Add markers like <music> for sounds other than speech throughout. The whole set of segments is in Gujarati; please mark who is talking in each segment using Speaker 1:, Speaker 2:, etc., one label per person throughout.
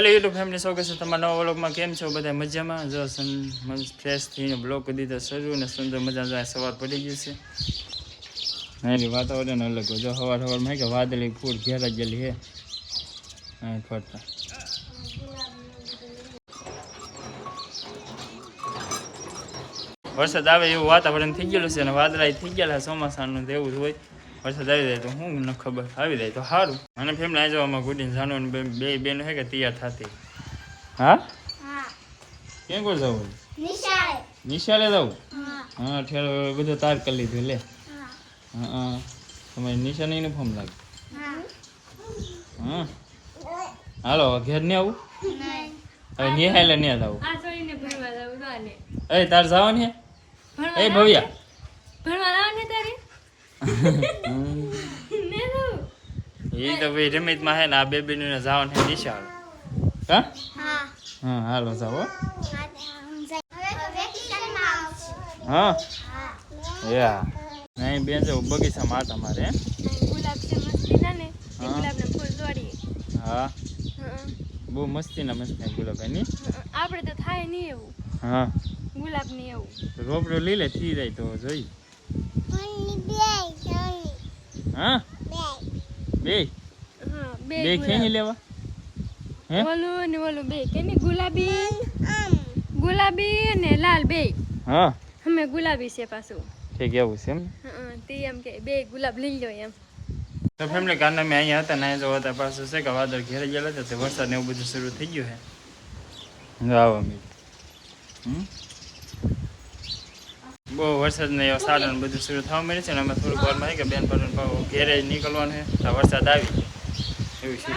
Speaker 1: હેલો યુટ્યુબ ફેમિલી શો છે તમારા નવા વ્લોગમાં કેમ છો? બધા મજામાં? જો સન ફ્રેશ થઈને બ્લોગ કરી દીધો શરૂ ને સુંદર મજા જાય સવાર પડી ગયું છે. એની વાતાવરણ અલગ હોય. જો સવાર સવારમાં કે વાદળી, ફૂલ ઘેરા ગયેલી હે. હા ફરતા. વરસાદ આવે એવું વાતાવરણ થઈ ગયેલું છે અને વાદળા થઈ ગયેલા ચોમાસાનું તો એવું જ હોય. વરસાદ આવી જાય તો હું ન ખબર આવી જાય તો સારું અને ફેમિલી આવી જવામાં ગુડીને જાણો બે બે બેન છે કે તૈયાર થતી. હા?
Speaker 2: કેમ
Speaker 1: ક્યાં કોણ જવું?
Speaker 2: નિશાળે.
Speaker 1: જવું?
Speaker 2: હા.
Speaker 1: હા ઠેર બધું તાર કરી લીધું લે.
Speaker 2: હા.
Speaker 1: તમારે નિશાને યુનિફોર્મ લાગે.
Speaker 2: હા.
Speaker 1: હા. હાલો ઘેર ને આવું? હવે નિહાળે નહીં આવું એ તાર જવાનું
Speaker 3: હે?
Speaker 1: એ ભવ્યા.
Speaker 3: ભણવા લાવને તારે. ને. <laughs>
Speaker 1: એ તો ભાઈ રમતમાં હે ને આ બેબી બેનને જવાનું છે નિશાળ. હા?
Speaker 2: હા.
Speaker 1: હા હાલો જાઓ હો.
Speaker 2: હવે
Speaker 1: હા?
Speaker 2: હા.
Speaker 1: યા. નહીં બેન જો બગીચામાં હતા મારે.
Speaker 3: ગુલાબ છે મસ્તી ના ને
Speaker 1: હા.
Speaker 3: ફૂલ તોડીએ
Speaker 1: હા. બહુ મસ્તી ના મસ્તી ગુલાબ એની
Speaker 3: આપણે તો થાય નહીં એવું.
Speaker 1: હા.
Speaker 3: ગુલાબ નહીં એવું.
Speaker 1: રોપડો લીલે થઈ જાય તો જોઈ. હા? બે.
Speaker 3: હા બે
Speaker 1: બે ખેંચી લેવા. હે?
Speaker 3: ઓલું ને ઓલું બે. કેની? ગુલાબી? ગુલાબી ને લાલ બે.
Speaker 1: હા.
Speaker 3: અમે ગુલાબી છે પાછું.
Speaker 1: ઠીક એવું છે એમ
Speaker 3: હા તે એમ કે બે ગુલાબ લઈ લો એમ.
Speaker 1: તો ફેમિલી કારના મેં અહીંયા હતા નાય જોવા હતા પાછું છે કે વાદળ ઘેરે ગયેલા હતા તે વરસાદ ને એવું બધું શરૂ થઈ ગયું છે. આવો મીઠ હમ? બહુ વરસાદ ને એવો સારો ને બધું શરૂ થવા મળે છે અને અમે થોડીક વારમાં કે બેન પર ઘેરે નીકળવાનું છે. તો વરસાદ આવી એવું છે.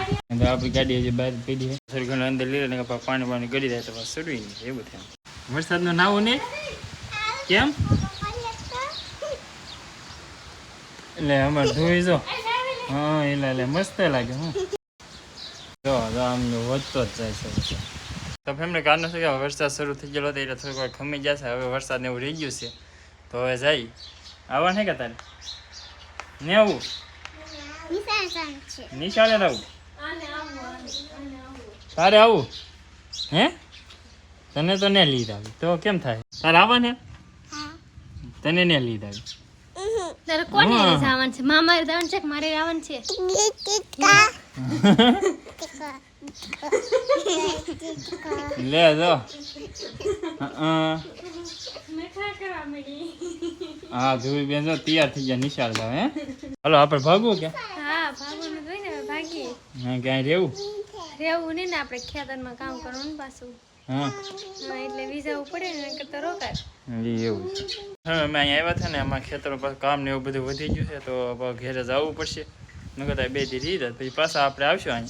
Speaker 1: આપણી ગાડી હજી બહાર પડી છે. થોડી ઘણી અંદર લીધે ને પાણી પાણી ગળી જાય તો પાછું શરૂ નહીં, એવું થાય. વરસાદનું નાવું નહીં કેમ? એટલે અમારે ધોઈ જો. હા, એટલે એટલે મસ્ત લાગે, હું. જો આમ વધતો જ જાય છે તો ફેમિલી કારણ શું કે વરસાદ શરૂ થઈ ગયેલો હતો એટલે થોડીક વાર ખમી જશે હવે વરસાદ એવું રહી ગયું છે. તો હવે જાય આવવાનું છે કે તારે? ને આવું?
Speaker 2: નિશાળે
Speaker 1: આવું તારે આવું? હે? તને તો ને લીધ આવી. તો કેમ થાય? તારે આવવાને તને ને લીધ આવી.
Speaker 3: તારે કોને. જવાનું છે? મામારે જવાનું છે કે મારે આવવાનું છે?
Speaker 1: લે જો. હા હા ધુવી બેન જો તૈયાર થઈ ગયા નિશાળ જાવ હે? <laughs> હલો આપણે ભાગવું કે?
Speaker 3: હા ભાગવાનું જોઈને હવે ભાગીએ.
Speaker 1: હા ક્યાંય રહેવું?
Speaker 3: રહેવું નહીં ને આપણે ખેતરમાં કામ કરવાનું પાછું.
Speaker 1: હા.
Speaker 3: હા એટલે વિઝાવું પડે ને નહીંતર રોકાય.
Speaker 1: એવું છે. હવે અમે અહીંયા આવ્યા હતા ને અમારા ખેતરો પાસે કામ ને એવું બધું વધી ગયું છે તો હવે ઘેરે જવું પડશે. નકર બે દી જાય પછી પાછા આપણે આવશું અહીં.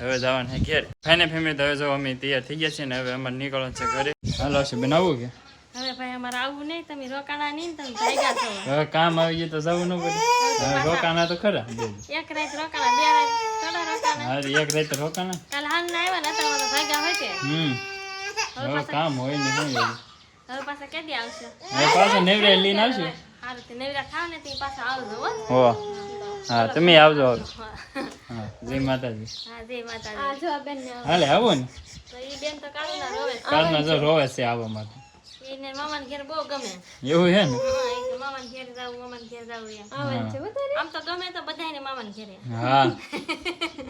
Speaker 1: હવે જવાનું છે ઘેર. ફાઈને ફેમિલી તો હવે જો અમે તૈયાર થઈ ગયા છીએ ને હવે અમારે નીકળવાનું છે ઘરે. હાલો છે બનાવવું કે?
Speaker 3: હવે ભાઈ અમારે આવું નહીં તમે રોકાણા નહીં ને તમે ભાગ્યા છો.
Speaker 1: હવે કામ આવી જાય તો જવું ન પડે. રોકાણા તો ખરા.
Speaker 3: એક રાત રોકાણા બે રાત થોડા રોકાણા.
Speaker 1: હા એક રાત રોકાણા.
Speaker 3: કાલે હાલ ના આવ્યા ને અત્યારે તો ભાગ્યા હોય
Speaker 1: હમ. હવે કામ હોય ને શું
Speaker 3: હવે પાછા કેદી આવશે?
Speaker 1: હવે પાછા નેવરે લઈને આવશું?
Speaker 3: સારું તે નવરા થાવ ને તે પાછા આવજો હો.
Speaker 1: હો. હા તમે આવજો આવજો હા જય માતાજી.
Speaker 3: હા જય માતાજી.
Speaker 1: હાલે આવો ને.
Speaker 3: તો ઈ બેન તો કાલ રોવે
Speaker 1: કાલના જો રોવે છે આવવા માટે.
Speaker 3: એને મામાને ઘેર બહુ ગમે.
Speaker 1: એવું છે ને?
Speaker 3: હા મામાને ઘેર જાવું મામાને ઘેર જાવું એમ. આમ તો ગમે તો બધાયને મામાને ઘેરે.
Speaker 1: હા.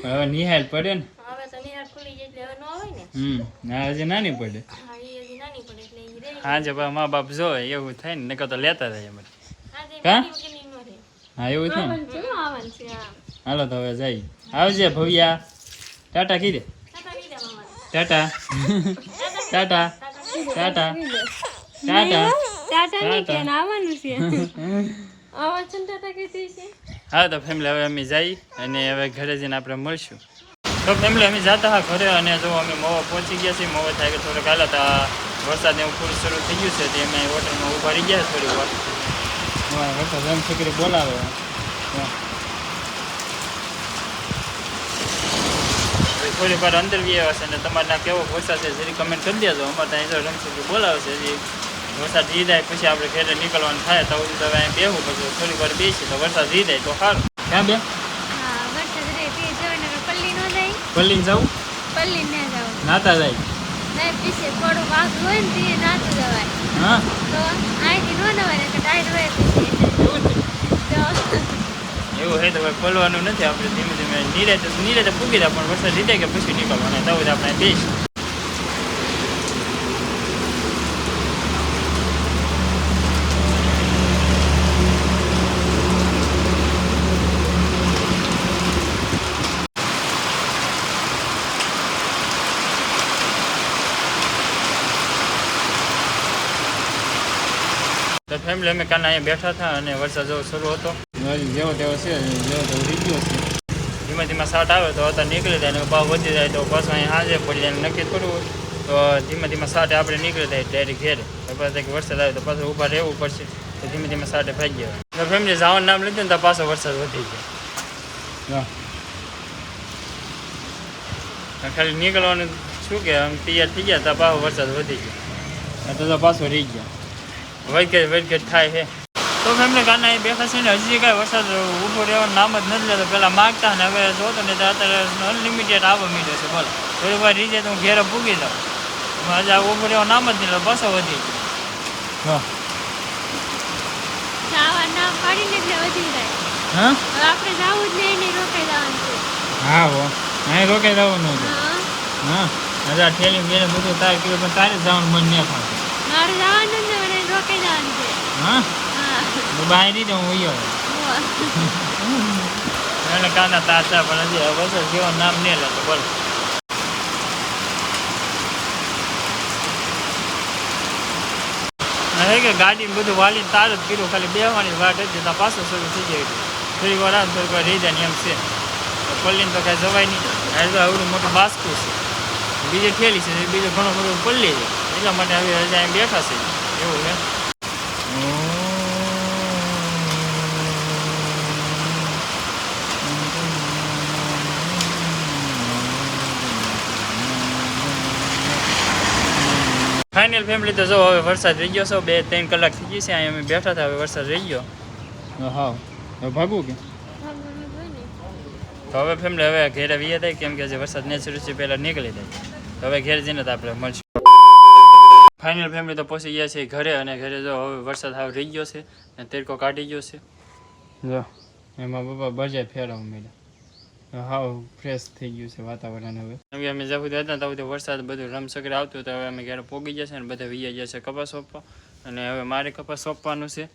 Speaker 1: હવે નિહાળ પડે ને?
Speaker 3: હવે તો નિહાળ ખુલી જાય એટલે હવે ન હોય ને?
Speaker 1: હમ. ના હજી નાની પડે.
Speaker 3: હા એ હજી નાની પડે એટલે
Speaker 1: હા જે મા બાપ જો એવું થાય ને નકર તો લેતા જાય
Speaker 3: એમ રહે.
Speaker 1: હા એવું થાય
Speaker 3: હા
Speaker 1: હાલો તો હવે જાય. આવજે ભવ્યા. ટાટા કીધે.
Speaker 3: ટાટા
Speaker 1: ટાટા. ટાટા. ટાટા. ટાટા
Speaker 3: ટાટા.
Speaker 1: કે
Speaker 3: આવવાનું છે. <laughs> આવવાનું ટાટા કીધી છે
Speaker 1: હા તો ફેમિલી હવે અમે જઈ અને હવે ઘરે જઈને આપણે મળશું. તો ફેમિલી અમે જતા હા ઘરે અને જો અમે મોવા પહોંચી ગયા છીએ મોવા થાય કે થોડુંક હાલ હતા. વરસાદ એવું ફૂલ શરૂ થઈ ગયું છે તે અમે હોટલમાં ઊભા રહી ગયા થોડી વાર. વરસાદ એમ છોકરી બોલાવે. થોડી હવે થોડીક વાર અંદર બી આવ્યા છે અને તમારે કેવો વરસાદ છે જરી કમેન્ટ કરી દેજો. અમારે ત્યાં જો રમછોકરી બોલાવે છે હજી વરસાદ જી જાય પછી આપણે ઘરે નીકળવાનું થાય તો હવે અહીં બેહવું પછી થોડીક વાર બેસી તો વરસાદ જી જાય તો સારું. ક્યાં બે
Speaker 3: પલ્લી
Speaker 1: જવું
Speaker 3: પલ્લી ને જાવ
Speaker 1: નાતા જાય?
Speaker 3: નહીં પીસે થોડું વાઘ હોય ને તે નાતું જવાય.
Speaker 1: હા?
Speaker 3: તો અહીંથી ન નવાય કે ટાઈટ હોય પીસે
Speaker 1: એવું હે તો ભાઈ ખોલવાનું નથી આપણે ધીમે ધીમે. નીરે તો નીરે તો પૂગી જાય પણ વરસાદ લીધે કે પછી નીકળવાના? તો જ આપણે બેસ ફેમિલી અમે કાલે અહીંયા બેઠા હતા અને વરસાદ જેવો શરૂ હતો. જેવો તેવો છે જેવો તેવો રીગ્યો છે. ધીમે ધીમે સાટ આવે તો અત્યારે નીકળી જાય અને ભાવ વધી જાય તો પાછું અહીંયા આજે પડી જાય નક્કી કરવું તો ધીમે ધીમે સાટે આપણે નીકળી જાય ડાયરેક્ટ ઘેર. પછી વરસાદ આવે તો પાછું ઊભા રહેવું પડશે તો ધીમે ધીમે સાટે ભાગી જાય ફેમિલી જવાનું નામ લીધું ને તો પાછો વરસાદ વધી ગયો. હા. ખાલી નીકળવાનું શું કે આમ તૈયાર થઈ ગયા તો પાછો વરસાદ વધી ગયો. તો પાછો રહી ગયા. વૈગેટ વૈગેટ થાય છે. તો ફેમિલી કાના એ બેઠા છે ને હજી કાંઈ વરસાદ ઊભો રહેવાનું નામ જ નથી લેતો. પહેલાં માગતા ને હવે જોતો ને અત્યારે અનલિમિટેડ આવવા મીડ્યો છે બોલો. થોડી વાર રીતે હું ઘેરે પૂગી જાઉં. હજી આ ઊભો રહેવાનું નામ જ નહીં લેતો બસો વધી હા.
Speaker 3: છે
Speaker 1: હા? હો અહીં રોકાઈ જવાનું હતું
Speaker 3: હા.
Speaker 1: હજાર ઠેલી બેને બધું તારે કીધું પણ તારે જવાનું મન નહીં થાય.
Speaker 3: ને રોકાઈ જવાનું છે
Speaker 1: હા
Speaker 3: હા
Speaker 1: તો હું ઉયો એને કાના છે પણ હજી હવે વરસાદ જેવો નામ નહીં લેતો બોલો હે કે ગાડી ને બધું વાલી તાર જ કીધું ખાલી બેહવાની વાટ હતી ત્યાં પાછું શરૂ થઈ જાય થોડીક વાર આવે થોડીક વાર રહી જાય ને એમ છે પલ્લીને તો કાંઈ જવાય નહીં એટલે તો આવડું મોટું બાસ્કું છે બીજે ઠેલી છે બીજું ઘણું બધું પલ્લી છે એટલા માટે હવે હજી બેઠા છે એવું છે ફાઇનલ ફેમિલી તો જો હવે વરસાદ રહી ગયો છે બે ત્રણ કલાક થઈ ગઈ છે અહીંયા અમે બેઠા હતા હવે વરસાદ રહી ગયો. હા હવે ભાગવું કે? તો હવે ફેમિલી હવે ઘેરે વીએ થાય કેમ કે જે વરસાદ નેચરલ છે પહેલાં નીકળી જાય. તો હવે ઘેર જઈને તો આપણે મળશું. ફાઇનલ ફેમિલી તો પહોંચી ગયા છે ઘરે અને ઘરે જો હવે વરસાદ હાવ રહી ગયો છે અને તેરકો કાઢી ગયો છે. જો, એમાં પપ્પા બજાર ફેરવા મળ્યા હાવ ફ્રેશ થઈ ગયું છે વાતાવરણ હવે. કેમ અમે જ્યાં સુધી હતા સુધી વરસાદ બધું રમસકરે આવતું તો હવે અમે ઘરે પોગી જશે અને બધા વીયા જશે કપાસ સોંપવા. અને હવે મારે કપાસ સોંપવાનું છે.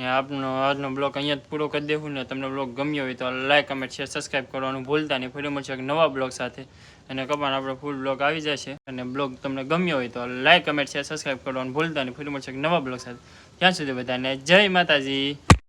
Speaker 1: ને આપનો આજનો બ્લોગ અહીંયા જ પૂરો કરી દેવું ને તમને બ્લોગ ગમ્યો હોય તો લાઈક, કમેન્ટ શેર સબસ્ક્રાઈબ કરવાનું ભૂલતા નહીં. ફરી મળશે એક નવા બ્લોગ સાથે. અને કપાણ આપણો ફૂલ બ્લોગ આવી જશે. અને બ્લોગ તમને ગમ્યો હોય તો લાઈક, કમેન્ટ શેર સબસ્ક્રાઈબ કરવાનું ભૂલતા નહીં. ફરી મળશે એક નવા બ્લોગ સાથે. ત્યાં સુધી બધાને જય માતાજી.